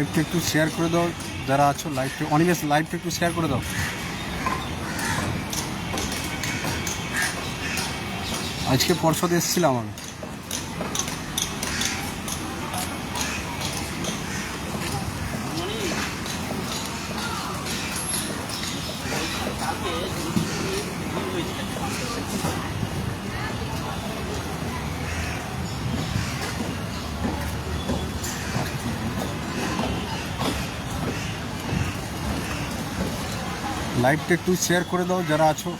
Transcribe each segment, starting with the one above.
লাইভটা একটু শেয়ার করে দাও, যারা আছো লাইভটা অনিমেষ লাইভটা একটু শেয়ার করে দাও। আজকে পরশদ এসেছিলাম আমি লাইভটা একটু শেয়ার করে দাও, যারা আছো।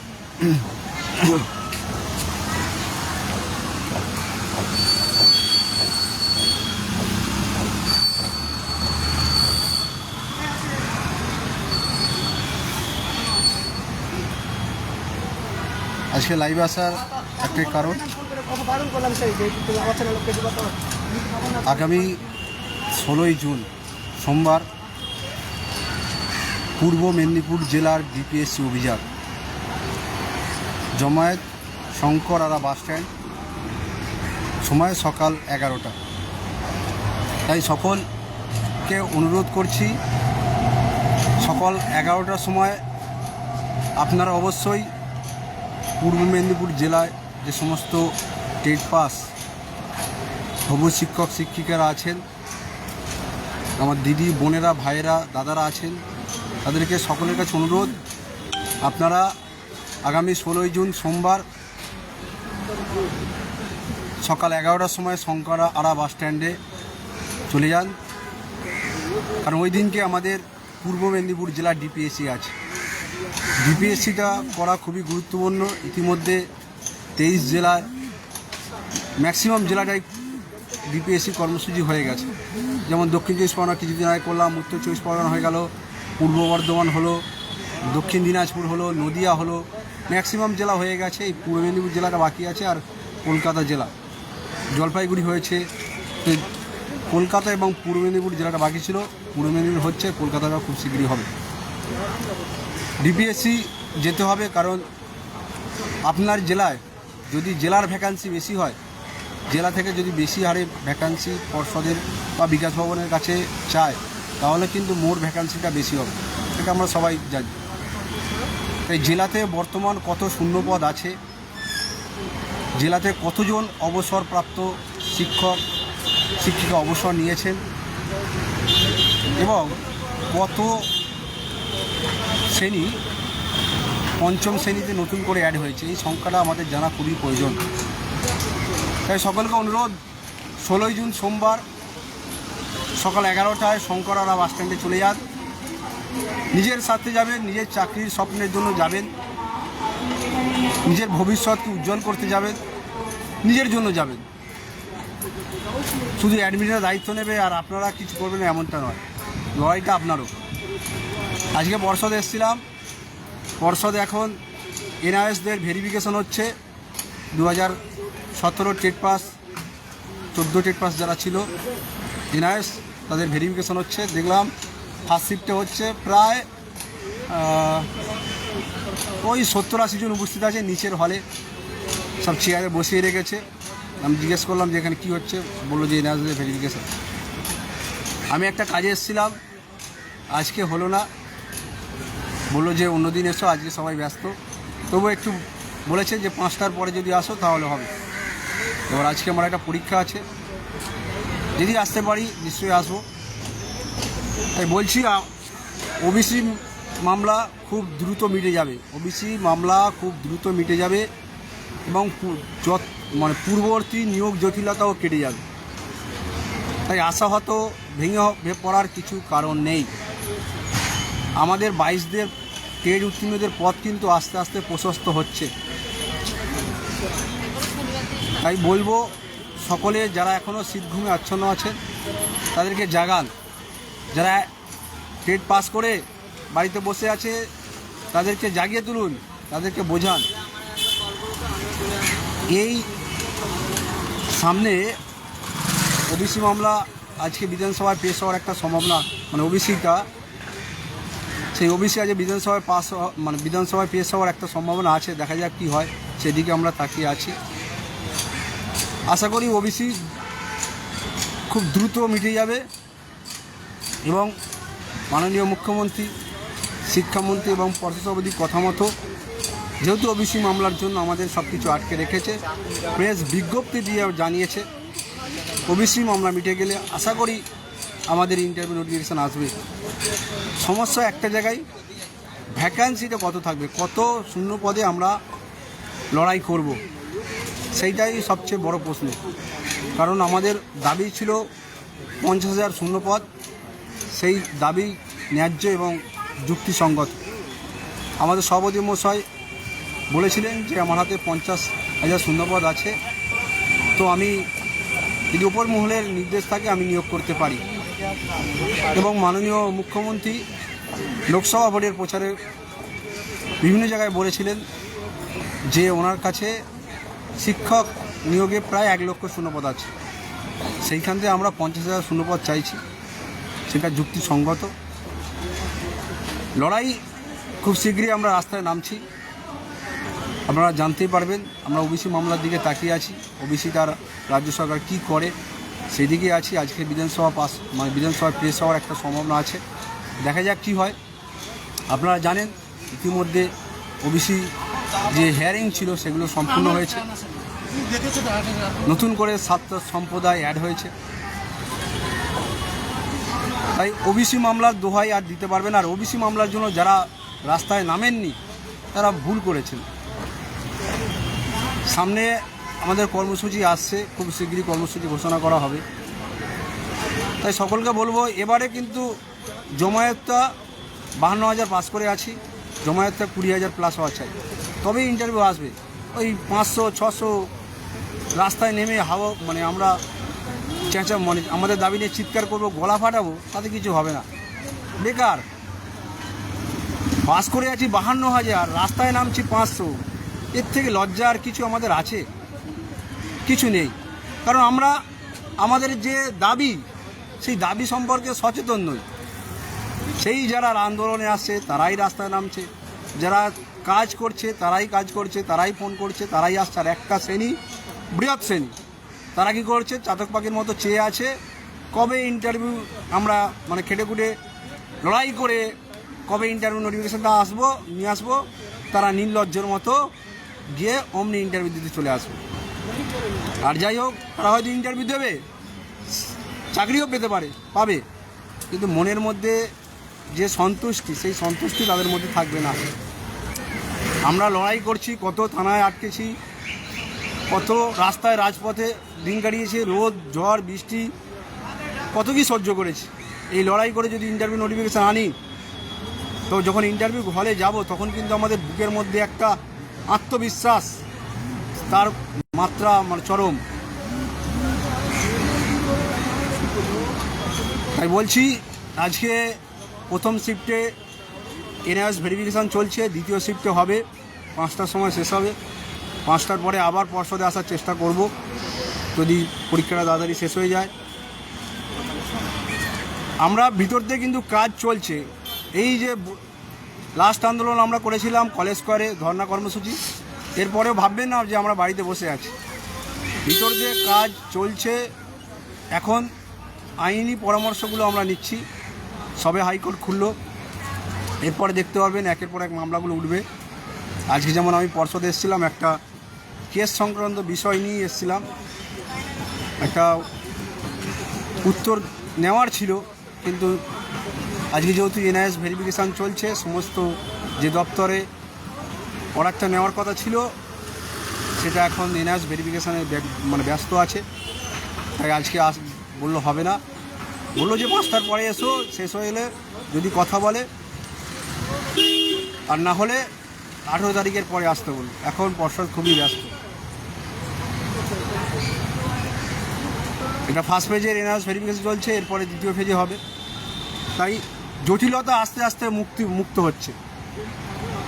আজকে লাইভে আসার একটাই কারণ, আগামী ষোলোই জুন, সোমবার পূর্ব মেদিনীপুর জেলার ডিপিএসসি অভিযান। জমায়েত শঙ্কর আরা বাস স্ট্যান্ড। সময় সকাল এগারোটা। তাই সকলকে অনুরোধ করছি, সকাল এগারোটার সময় আপনারা অবশ্যই পূর্ব মেদিনীপুর জেলায় যে সমস্ত টেট পাস হবু শিক্ষক শিক্ষিকারা আছেন, আমার দিদি, বোনেরা, ভাইয়েরা, দাদারা আছেন তাদেরকে সকলের কাছে অনুরোধ, আপনারা আগামী ষোলোই জুন সোমবার সকাল এগারোটার সময় শঙ্করা আড়া বাস স্ট্যান্ডে চলে যান। কারণ ওই দিনকে আমাদের পূর্ব মেদিনীপুর জেলা ডিপিএসসি আছে। ডিপিএসসিটা করা খুবই গুরুত্বপূর্ণ। ইতিমধ্যে তেইশ জেলার ম্যাক্সিমাম জেলাটাই ডিপিএসসি কর্মসূচি হয়ে গেছে। যেমন দক্ষিণ চব্বিশ পরগনা, কিছুদিন আগে করলাম, উত্তর চব্বিশ পরগনা হয়ে গেল পূর্ব বর্ধমান হলো, দক্ষিণ দিনাজপুর হলো, নদিয়া হলো ম্যাক্সিমাম জেলা হয়ে গেছে, এই পূর্ব মেদিনীপুর জেলাটা বাকি আছে আর কলকাতা জেলা। জলপাইগুড়ি হয়েছে কলকাতা এবং পূর্ব মেদিনীপুর জেলাটা বাকি ছিল, পূর্ব মেদিনীপুর হচ্ছে কলকাতাটা খুব শীঘ্রই হবে। ডিপিএসসি যেতে হবে কারণ আপনার জেলায় যদি জেলার ভ্যাকান্সি বেশি হয়, জেলা থেকে যদি বেশি হারে ভ্যাকান্সি পর্ষদের বা বিকাশ ভবনের কাছে চায় তাহলে কিন্তু মোর ভ্যাকান্সিটা বেশি হবে। এটা আমরা সবাই জানি। তাই জেলাতে বর্তমান কত শূন্যপদ আছে? জেলাতে কতজন অবসরপ্রাপ্ত শিক্ষক, শিক্ষিকা অবসর নিয়েছেন? এবং কত শ্রেণি, পঞ্চম শ্রেণীতে নতুন করে অ্যাড হয়েছে? এই সংখ্যাটা আমাদের জানা খুবই প্রয়োজন। তাই সকলকে অনুরোধ, ষোলোই জুন সোমবার সকাল এগারোটায় শঙ্করারা বাস স্ট্যান্ডে চলে যান। নিজের সাথে যাবেন, নিজের চাকরির স্বপ্নের জন্য যাবেন। নিজের ভবিষ্যৎকে উজ্জ্বল করতে যাবেন, নিজের জন্য যাবেন। শুধু অ্যাডমিটের দায়িত্ব নেবে আর আপনারা কিছু করবেন এমনটা নয়। লড়াইটা আপনারও। আজকে পর্ষদে এসেছিলাম। পর্ষদে এখন এনআইএসদের ভেরিফিকেশন হচ্ছে। দু হাজার সতেরো টেট পাস চোদ্দ টেট পাস যারা ছিল এনআইএস তাদের ভেরিফিকেশন হচ্ছে, দেখলাম ফার্স্ট শিফটে হচ্ছে প্রায় ওই সত্তর আশি জন উপস্থিত আছে নিচের হলে সব চেয়ারে বসিয়ে রেখেছে। আমি জিজ্ঞেস করলাম যে এখানে কী হচ্ছে, বলল যে এনআইএসদের ভেরিফিকেশন আমি একটা কাজে এসেছিলাম, আজকে হলো না। বলল যে অন্যদিন এসো, আজকে সবাই ব্যস্ত। তবু একটু বলেছে যে পাঁচটার পরে যদি আসো তাহলে হবে। এবার আজকে আমার একটা পরীক্ষা আছে। যদি আসতে পারি, নিশ্চয়ই আসব। তাই বলছি ওবিসি মামলা খুব দ্রুত মিটে যাবে। ওবিসি মামলা খুব দ্রুত মিটে যাবে এবং যত মানে পূর্ববর্তী নিয়োগ জটিলতাও কেটে যাবে। তাই আশা আশাহত ভেঙে পড়ার কিছু কারণ নেই। আমাদের বাইশদের ট্রেড উত্তীর্ণদের পথ কিন্তু আস্তে আস্তে প্রশস্ত হচ্ছে। তাই বলব সকলে যারা এখনও শীতঘুমে আচ্ছন্ন আছেন, তাদেরকে জাগান। যারা টেট পাস করে বাড়িতে বসে আছে, তাদেরকে জাগিয়ে তুলুন, তাদেরকে বোঝান। এই সামনে ওবিসি মামলা, আজকে বিধানসভায় পেশ হওয়ার একটা সম্ভাবনা মানে ওবিসিটা, সেই ওবিসি আজ বিধানসভায় পাস মানে বিধানসভায় পেশ হওয়ার একটা সম্ভাবনা আছে, দেখা যাক কী হয়, সেদিকে আমরা তাকিয়ে আছি। আশা করি ওবিসি খুব দ্রুত মিটে যাবে এবং মাননীয় মুখ্যমন্ত্রী, শিক্ষামন্ত্রী এবং পর্ষদ কথা মতো যেহেতু ওবিসি মামলার জন্য আমাদের সব কিছু আটকে রেখেছে, প্রেস বিজ্ঞপ্তি দিয়ে জানিয়েছে, ওবিসি মামলা মিটে গেলে আশা করি আমাদের ইন্টারভিউ নোটিফিকেশান আসবে। সমস্যা একটা জায়গায় ভ্যাকান্সিটা কত থাকবে? কত শূন্য পদে আমরা লড়াই করব? সেইটাই সবচেয়ে বড় প্রশ্ন। কারণ আমাদের দাবি ছিল পঞ্চাশ হাজার শূন্য পদ সেই দাবি ন্যায্য এবং যুক্তিসঙ্গত। আমাদের সভাপতি মশাই বলেছিলেন যে, আমার হাতে পঞ্চাশ হাজার শূন্যপদ আছে। তো আমি যদি উপর মহলের নির্দেশ থাকে, আমি নিয়োগ করতে পারি। এবং মাননীয় মুখ্যমন্ত্রী লোকসভা ভোটের প্রচারে বিভিন্ন জায়গায় বলেছিলেন যে, ওনার কাছে শিক্ষক নিয়োগে প্রায় এক লক্ষ শূন্যপদ আছে। সেইখান থেকে আমরা পঞ্চাশ হাজার শূন্যপদ চাইছি। সেটা যুক্তিসঙ্গত। লড়াই খুব শীঘ্রই আমরা রাস্তায় নামছি। আপনারা জানতেই পারবেন, আমরা ওবিসি মামলার দিকে তাকিয়ে আছি। ওবিসি তার রাজ্য সরকার কি করে সেই দিকে আছি। আজকে বিধানসভা পাস মানে বিধানসভা পেশ হওয়ার একটা সম্ভাবনা আছে। দেখা যাক কি হয়। আপনারা জানেন, ইতিমধ্যে ওবিসি যে হেয়ারিং ছিল, সেগুলো সম্পূর্ণ হয়েছে। নতুন করে ছাত্র সম্প্রদায় অ্যাড হয়েছে। তাই ওবিসি মামলার দোহাই আর দিতে পারবেন আর ওবিসি মামলার জন্য যারা রাস্তায় নামেননি, তারা ভুল করেছেন। সামনে আমাদের কর্মসূচি আসছে, খুব শীঘ্রই কর্মসূচি ঘোষণা করা হবে। তাই সকলকে বলব, এবারে কিন্তু জমায়েতটা বাহান্ন হাজার পাস করে আছি, জমায়েতটা কুড়ি হাজার প্লাস হওয়া চাই। তবেই ইন্টারভিউ আসবে। ওই পাঁচশো, ছশো রাস্তায় নেমে হাওয়া মানে আমরা চেঁচা মানে আমাদের দাবি নিয়ে চিৎকার করব, গলা ফাটাবো, তাতে কিছু হবে না। বেকার। পাস করে আছি বাহান্ন হাজার, রাস্তায় নামছি পাঁচশো। এর থেকে লজ্জা আর কিছু আমাদের আছে? কিছু নেই। কারণ আমরা, আমাদের যে দাবি, সেই দাবি সম্পর্কে সচেতন নই। সেই যারা আন্দোলনে আসছে, তারাই রাস্তায় নামছে। যারা কাজ করছে, তারাই কাজ করছে, তারাই ফোন করছে, তারাই আসছে। আর একটা শ্রেণি বৃহৎ শ্রেণি। তারা কী করছে? চাতক পাখির মতো চেয়ে আছে। কবে ইন্টারভিউ আমরা মানে খেটে খুঁটে লড়াই করে কবে ইন্টারভিউ নোটিফিকেশনটা আসব, নিয়ে আসব, তারা নির্লজ্জের মতো গিয়ে অমনি ইন্টারভিউ দিতে চলে আসবে। আর যাই হোক, তারা হয়তো ইন্টারভিউ দেবে, চাকরিও পেতে পারে, পাবে। কিন্তু মনের মধ্যে যে সন্তুষ্টি, সেই সন্তুষ্টি তাদের মধ্যে থাকবে না। আমরা লড়াই করছি, কত থানায় আটকেছি কত রাস্তায় রাজপথে দিন কাটিয়েছে, রোদ, ঝড়, বৃষ্টি, কত কি সহ্য করেছে? এই লড়াই করে যদি ইন্টারভিউ নোটিফিকেশান আনি, তো যখন ইন্টারভিউ হলে যাব, তখন কিন্তু আমাদের বুকের মধ্যে একটা আত্মবিশ্বাস, তার মাত্রা মানে চরম। তাই বলছি, আজকে প্রথম শিফটে এনআইএস ভেরিফিকেশান চলছে, দ্বিতীয় শিফটে হবে, পাঁচটার সময় শেষ হবে। পাঁচটার পরে আবার পর্ষদে আসার চেষ্টা করব। যদি পরীক্ষাটা তাড়াতাড়ি শেষ হয়ে যায়। আমরা ভিতর দিয়ে কিন্তু কাজ চলছে। এই যে লাস্ট আন্দোলন আমরা করেছিলাম কলেজ স্কোয়ারে ধর্না কর্মসূচি। এরপরেও ভাববেন না যে আমরা বাড়িতে বসে আছি। ভিতর দিয়ে কাজ চলছে। এখন আইনি পরামর্শগুলো আমরা নিচ্ছি। সবে হাইকোর্ট খুললো। এরপরে দেখতে পারবেন, একের পর এক মামলাগুলো উঠবে। আজকে যেমন আমি পর্ষদে এসেছিলাম, একটা কেস সংক্রান্ত বিষয় নিয়ে এসেছিলাম। একটা উত্তর নেওয়ার ছিল, কিন্তু আজকে যেহেতু এনআইএস ভেরিফিকেশান চলছে, সমস্ত যে দপ্তরে অর্ডারটা নেওয়ার কথা ছিল, সেটা এখন এনআইএস ভেরিফিকেশানে মানে ব্যস্ত আছে। তাই আজকে আস, বলল হবে না। বলল যে পাঁচটার পরে এসো, শেষ হয়ে এলে যদি কথা বলে। আর না হলে আঠেরো তারিখের পরে আসতে বলুন এখন পর্ষদ খুবই ব্যস্ত। এটা ফার্স্ট পেজের এনআরএস ভেরিফিকেশন চলছে, এরপরে দ্বিতীয় ফেজে হবে। তাই জটিলতা আস্তে আস্তে মুক্তি, মুক্ত হচ্ছে।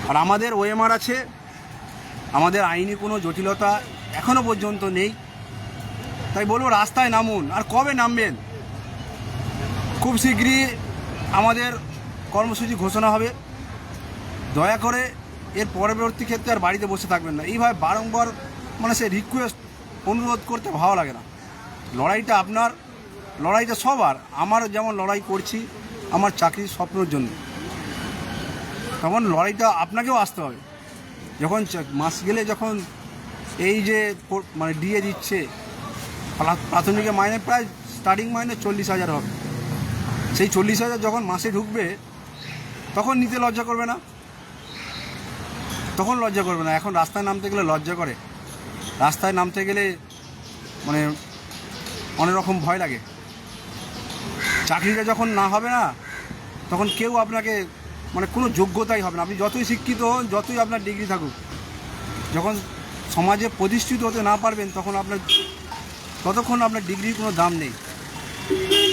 আর আমাদের ওএমআর আছে, আমাদের আইনি কোনো জটিলতা এখনও পর্যন্ত নেই। তাই বলব, রাস্তায় নামুন। আর কবে নামবেন? খুব শীঘ্রই আমাদের কর্মসূচি ঘোষণা হবে। দয়া করে এর পরবর্তী ক্ষেত্রে আর বাড়িতে বসে থাকবেন না। এইভাবে বারংবার মানে সে রিকোয়েস্ট অনুরোধ করতে ভালো লাগে না। লড়াইটা আপনার, লড়াইটা সবার। আমার যেমন লড়াই করছি, আমার চাকরির স্বপ্নের জন্য। তখন লড়াইটা আপনাকেও আসতে হবে। যখন মাস গেলে যখন এই যে মানে দিয়ে দিচ্ছে প্রাথমিকের মাইনে প্রায় স্টার্টিং মাইনে চল্লিশ হাজার হবে। সেই চল্লিশ হাজার যখন মাসে ঢুকবে, তখন নিতে লজ্জা করবে না। তখন লজ্জা করবে না। এখন রাস্তায় নামতে গেলে লজ্জা করে। রাস্তায় নামতে গেলে মানে অনেক রকম ভয় লাগে। চাকরিটা যখন না হবে না, তখন কেউ আপনাকে মানে কোনো যোগ্যতাই হবে না। আপনি যতই শিক্ষিত হন, যতই আপনার ডিগ্রি থাকুক, যখন সমাজে প্রতিষ্ঠিত হতে না পারবেন, তখন আপনার, ততক্ষণ আপনার ডিগ্রির কোনো দাম নেই।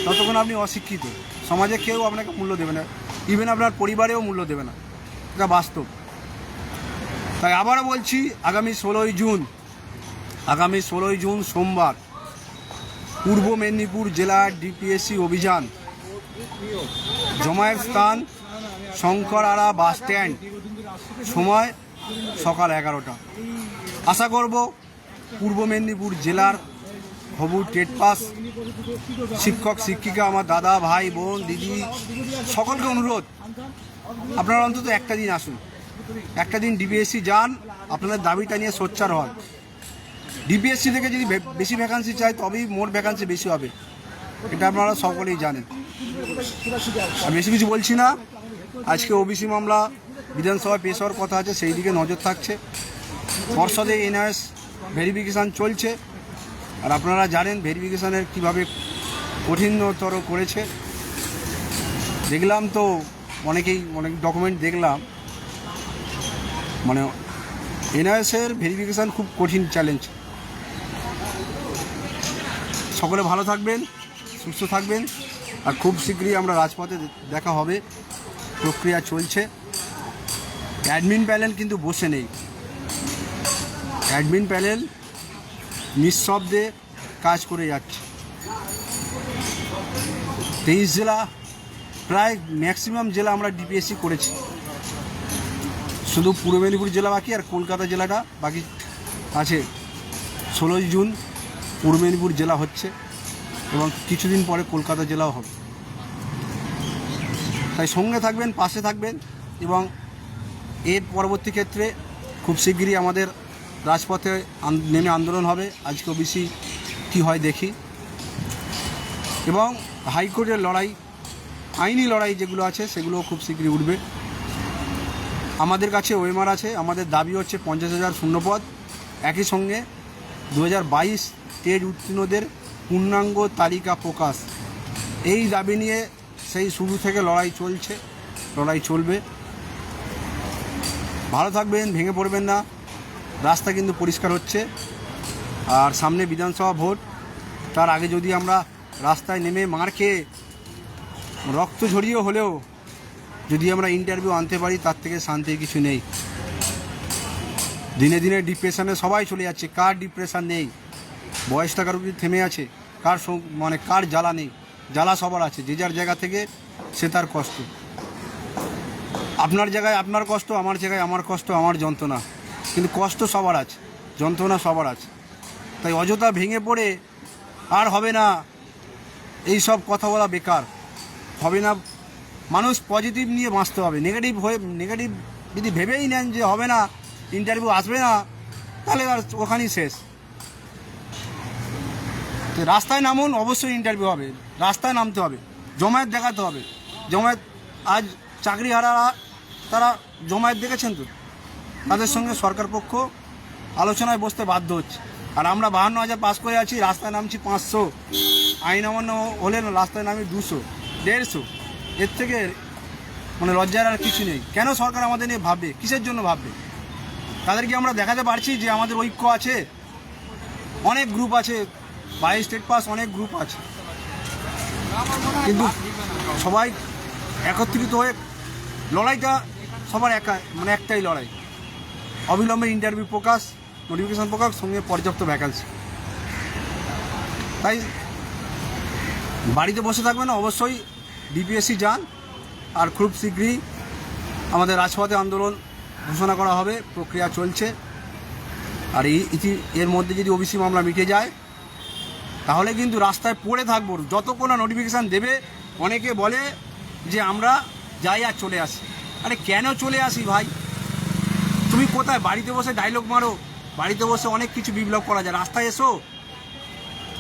ততক্ষণ আপনি অশিক্ষিত। সমাজে কেউ আপনাকে মূল্য দেবে না। ইভেন আপনার পরিবারেও মূল্য দেবে না। এটা বাস্তব। তাই আবারও বলছি, আগামী ষোলোই জুন, আগামী ষোলোই জুন সোমবার পূর্ব মেদিনীপুর জেলার ডিপিএসসি অভিযান। জমায়েত স্থান শঙ্করারা বাস স্ট্যান্ড। সময় সকাল এগারোটা। আশা করব পূর্ব মেদিনীপুর জেলার হবু টেট পাস শিক্ষক, শিক্ষিকা, আমার দাদা, ভাই, বোন, দিদি, সকলকে অনুরোধ, আপনারা অন্তত একটা দিন আসুন। একটা দিন ডিবিএসসি যান, আপনাদের দাবিটা নিয়ে সোচ্চার হন। ডিপিএসসি থেকে যদি বেশি ভ্যাকান্সি চাই, তবেই মোট ভ্যাকান্সি বেশি হবে। এটা আপনারা সকলেই জানেন। আমি বেশি কিছু বলছি না। আজকে ওবিসি মামলা, বিধানসভায় পেশ হওয়ার কথা আছে, সেই দিকে নজর থাকছে। পর্ষদে এনআইএস ভেরিফিকেশান চলছে। আর আপনারা জানেন ভেরিফিকেশানের কীভাবে কঠিনতর করেছে। দেখলাম তো অনেকেই, অনেক ডকুমেন্ট দেখলাম। মানে এনআইএসের ভেরিফিকেশান খুব কঠিন চ্যালেঞ্জ সকলে ভালো থাকবেন, সুস্থ থাকবেন, আর খুব শীঘ্রই আমরা রাজপথে দেখা হবে। প্রক্রিয়া চলছে। অ্যাডমিন প্যানেল কিন্তু বসে নেই। অ্যাডমিন প্যানেল নিঃশব্দে কাজ করে যাচ্ছে। তেইশ জেলা, প্রায় ম্যাক্সিমাম জেলা আমরা ডিপিএসসি করেছি। শুধু পূর্ব মেদিনীপুর জেলা বাকি আর কলকাতা জেলাটা বাকি আছে। ষোলোই জুন পূর্ব মেদিনীপুর জেলা হচ্ছে এবং কিছুদিন পরে কলকাতা জেলাও হবে। তাই সঙ্গে থাকবেন, পাশে থাকবেন এবং এর পরবর্তী ক্ষেত্রে খুব শিগগিরই আমাদের রাজপথে নেমে আন্দোলন হবে। আজকে ওবিসি কী হয় দেখি। এবং হাইকোর্টের লড়াই, আইনি লড়াই যেগুলো আছে সেগুলোও খুব শীঘ্রই উঠবে। আমাদের কাছে ওয়েমার আছে, আমাদের দাবি হচ্ছে পঞ্চাশ হাজার শূন্যপদ। একই সঙ্গে দু হাজার বাইশ টেট উত্তীর্ণদের পূর্ণাঙ্গ তালিকা প্রকাশ। এই দাবি নিয়ে সেই শুরু থেকে লড়াই চলছে, লড়াই চলবে। ভালো থাকবেন, ভেঙে পড়বেন না। রাস্তা কিন্তু পরিষ্কার হচ্ছে। আর সামনে বিধানসভা ভোট, তার আগে যদি আমরা রাস্তায় নেমে মার খেয়ে রক্ত ঝরিয়ে হলেও যদি আমরা ইন্টারভিউ আনতে পারি, তার থেকে শান্তির কিছু নেই। দিনে দিনে ডিপ্রেশনে সবাই চলে যাচ্ছে, কার ডিপ্রেশন নেই? বয়সটা কারও কি থেমে আছে। কার মানে কার জ্বালা নেই। জ্বালা সবার আছে। যে যার জায়গা থেকে সে তার কষ্ট। আপনার জায়গায় আপনার কষ্ট, আমার জায়গায় আমার কষ্ট, আমার যন্ত্রণা। কিন্তু কষ্ট সবার আছে। যন্ত্রণা সবার আছে। তাই অযথা ভেঙে পড়ে আর হবে না। এই সব কথা বলা বেকার। হবে না। মানুষ পজিটিভ নিয়ে বাঁচতে হবে। নেগেটিভ হয়ে নেগেটিভ যদি ভেবেই নেন যে হবে না ইন্টারভিউ আসবে না, তাহলে আর ওখানেই শেষ। রাস্তায় নামুন, অবশ্যই ইন্টারভিউ হবে। রাস্তায় নামতে হবে। জমায়েত দেখাতে হবে। জমায়েত, আজ চাকরি হারারা, তারা জমায়েত দেখেছেন তো? তাদের সঙ্গে সরকার পক্ষ আলোচনায় বসতে বাধ্য হচ্ছে। আর আমরা বাহান্ন হাজার পাস করে আছি, রাস্তায় নামছি পাঁচশো। আইন অমান্য হলে না রাস্তায় নামি দুশো, দেড়শো। এর থেকে মানে লজ্জার আর কিছু নেই। কেন সরকার আমাদের নিয়ে ভাববে? কিসের জন্য ভাববে? তাদেরকে আমরা দেখাতে পারছি যে আমাদের ঐক্য আছে। অনেক গ্রুপ আছে বাইশ স্টেট পাস অনেক গ্রুপ আছে। কিন্তু সবাই একত্রিত হয়ে লড়াইটা সবার একা মানে একটাই লড়াই। অবিলম্বে ইন্টারভিউ প্রকাশ নোটিফিকেশন প্রকাশ, সঙ্গে পর্যাপ্ত ভ্যাকান্সি তাই বাড়িতে বসে থাকবেন অবশ্যই ডিপিএসসি যান, আর খুব শীঘ্রই আমাদের রাজপথে আন্দোলন ঘোষণা করা হবে, প্রক্রিয়া চলছে। আর এই এর মধ্যে যদি ওবিসি মামলা মিটে যায় তাহলে কিন্তু রাস্তায় পড়ে থাকব। যতক্ষণ না নোটিফিকেশান দেবে, অনেকে বলে যে আমরা যাই আর চলে আসি। আরে কেন চলে আসি ভাই? তুমি কোথায়? বাড়িতে বসে ডায়লগ মারো। বাড়িতে বসে অনেক কিছু বিপ্লব করা যায়। রাস্তায় এসো।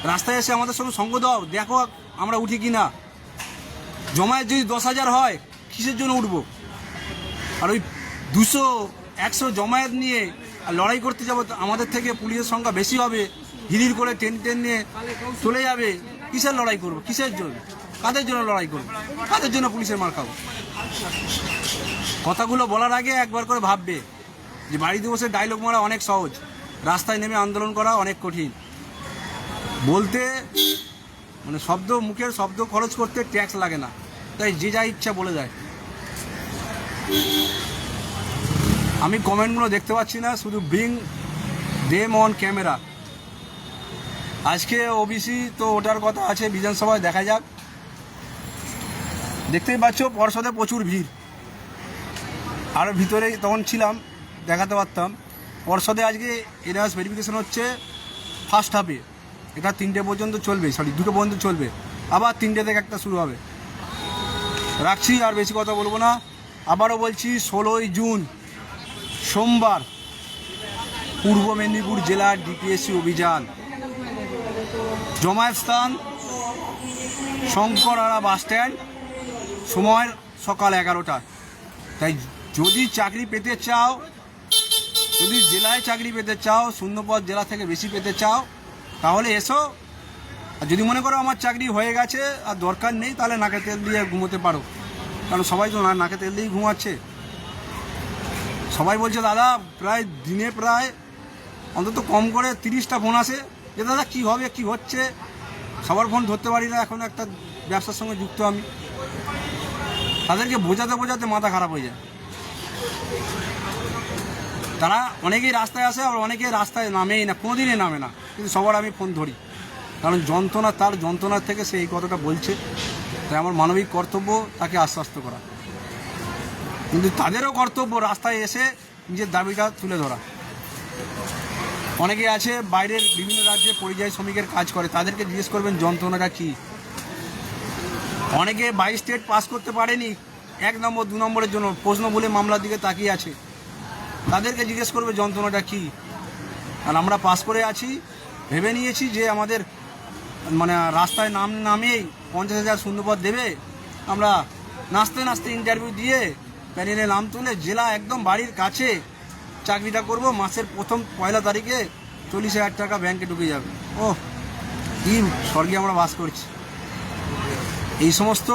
রাস্তায় এসে আমাদের সঙ্গে সঙ্গ দাও। দেখো আমরা উঠি কি না জমায়েত যদি দশ হাজার হয়, কিসের জন্য উঠবো? আর ওই দুশো, একশো জমায়েত নিয়ে লড়াই করতে যাব আমাদের থেকে পুলিশের সংখ্যা বেশি হবে। হিরির করে টেন টেন নিয়ে চলে যাবে। কিসের লড়াই করব? কিসের জন্য? কাদের জন্য লড়াই করব? কাদের জন্য পুলিশের মার খাব? কথাগুলো বলার আগে একবার করে ভাববে যে বাড়িতে বসে ডায়লগ মারা অনেক সহজ। রাস্তায় নেমে আন্দোলন করা অনেক কঠিন। বলতে মানে শব্দ, মুখের শব্দ খরচ করতে ট্যাক্স লাগে না। তাই যে যা ইচ্ছা বলে যায়। আমি কমেন্টগুলো দেখতে পাচ্ছি না, শুধু ব্রিং দেম অন ক্যামেরা আজকে ওবিসি তো ওটার কথা আছে বিধানসভায় দেখা যাক। দেখতেই পাচ্ছ, পর্ষদে প্রচুর ভিড়। আর ভিতরে তখন ছিলাম, দেখাতে পারতাম। পর্ষদে আজকে এনআস ভেরিফিকেশন হচ্ছে ফার্স্ট হাফে এটা তিনটে পর্যন্ত চলবে সরি দুটো পর্যন্ত চলবে। আবার তিনটে থেকে একটা শুরু হবে। রাখছি, আর বেশি কথা বলব না। আবারও বলছি, ষোলোই জুন, সোমবার, পূর্ব মেদিনীপুর জেলার ডিপিএসসি অভিযান। জমায়েত স্থান শঙ্করারা বাস স্ট্যান্ড সময় সকাল এগারোটা। তাই যদি চাকরি পেতে চাও, যদি জেলায় চাকরি পেতে চাও শূন্যপদ জেলা থেকে বেশি পেতে চাও, তাহলে এসো। আর যদি মনে করো আমার চাকরি হয়ে গেছে, আর দরকার নেই, তাহলে নাকে তেল দিয়ে ঘুমোতে পারো। কারণ সবাই তো নাকে তেল দিয়েই ঘুমাচ্ছে। সবাই বলছে, দাদা, প্রায় দিনে প্রায় অন্তত কম করে তিরিশটা ফোন আসে। যে, দাদা, কী হবে, কী হচ্ছে? সবার ফোন ধরতে পারি না, এখন একটা ব্যবসার সঙ্গে যুক্ত আমি। তাদেরকে বোঝাতে বোঝাতে মাথা খারাপ হয়ে যায়। তারা অনেকেই রাস্তায় আসে আর অনেকেই রাস্তায় নামেই না, কোনোদিনই নামে না, কিন্তু সবার আমি ফোন ধরি। কারণ যন্ত্রণা তার যন্ত্রণার থেকে সে এই কথাটা বলছে। তাই আমার মানবিক কর্তব্য তাকে আশ্বস্ত করা। কিন্তু তাদেরও কর্তব্য রাস্তায় এসে নিজের দাবিটা তুলে ধরা। অনেকে আছে, বাইরের বিভিন্ন রাজ্যে পরিযায়ী শ্রমিকের কাজ করে, তাদেরকে জিজ্ঞেস করবেন, যন্ত্রণাটা কী? অনেকে বাই স্টেট পাস করতে পারেনি, এক নম্বর, দু নম্বরের জন্য প্রশ্ন বলে মামলার দিকে তাকিয়ে আছে। তাদেরকে জিজ্ঞেস করবে, যন্ত্রণাটা কী? আর আমরা পাস করে আছি, ভেবে নিয়েছি যে আমাদের মানে রাস্তায় নাম নামেই পঞ্চাশ হাজার শূন্যপদ দেবে। আমরা নাচতে নাচতে ইন্টারভিউ দিয়ে, প্যানেলে নাম তুলে জেলা একদম বাড়ির কাছে চাকরিটা করব, মাসের প্রথম পয়লা তারিখে চল্লিশ হাজার টাকা ব্যাংকে ঢুকে যাবে। ও কি স্বর্গে আমরা বাস করছি। এই সমস্ত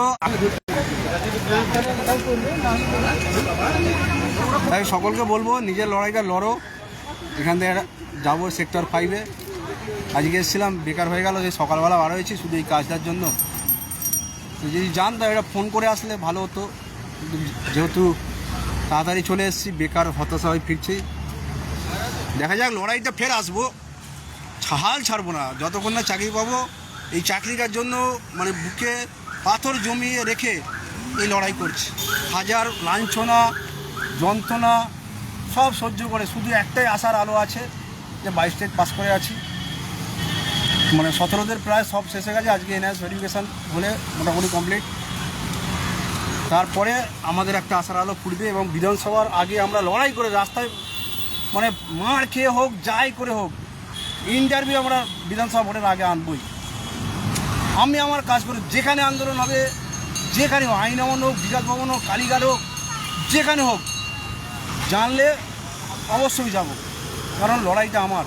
তাই সকলকে বলব, নিজের লড়াইটা লড়ো। এখান থেকে যাব সেক্টর ফাইভে আজকে এসেছিলাম, বেকার হয়ে গেল যে সকালবেলা বার হয়েছি, শুধু এই কাজটার জন্য। তো যদি জানতাম এটা ফোন করে আসলে ভালো হতো। যেহেতু তাড়াতাড়ি চলে এসেছি, বেকার, হতাশা হয়ে ফিরছি। দেখা যাক লড়াইটা ফের আসব। হাল ছাড়বো না, যতক্ষণ না চাকরি পাবো, এই চাকরিটার জন্য মানে বুকে পাথর জমিয়ে রেখে এই লড়াই করছি। হাজার লাঞ্ছনা, যন্ত্রণা, সব সহ্য করে, শুধু একটাই আশার আলো আছে যে বাইশ স্টেট পাস করে আছি। মানে সতেরোদের প্রায় সব শেষে গেছে, আজকে এনএস ভেরিফিকেশান হলে মোটামুটি কমপ্লিট তারপরে আমাদের একটা আশার আলো ফুটবে এবং বিধানসভার আগে আমরা লড়াই করে রাস্তায় মানে মার খেয়ে হোক, যাই করে হোক ইন্টারভিউ আমরা বিধানসভা ভোটের আগে আনবই। আমি আমার কাজ করি, যেখানে আন্দোলন হবে, যেখানে হোক আইন আমন হোক, বিকাশ ভবন হোক, কালীঘাট হোক, যেখানে হোক, জানলে অবশ্যই যাব, কারণ লড়াইটা আমার।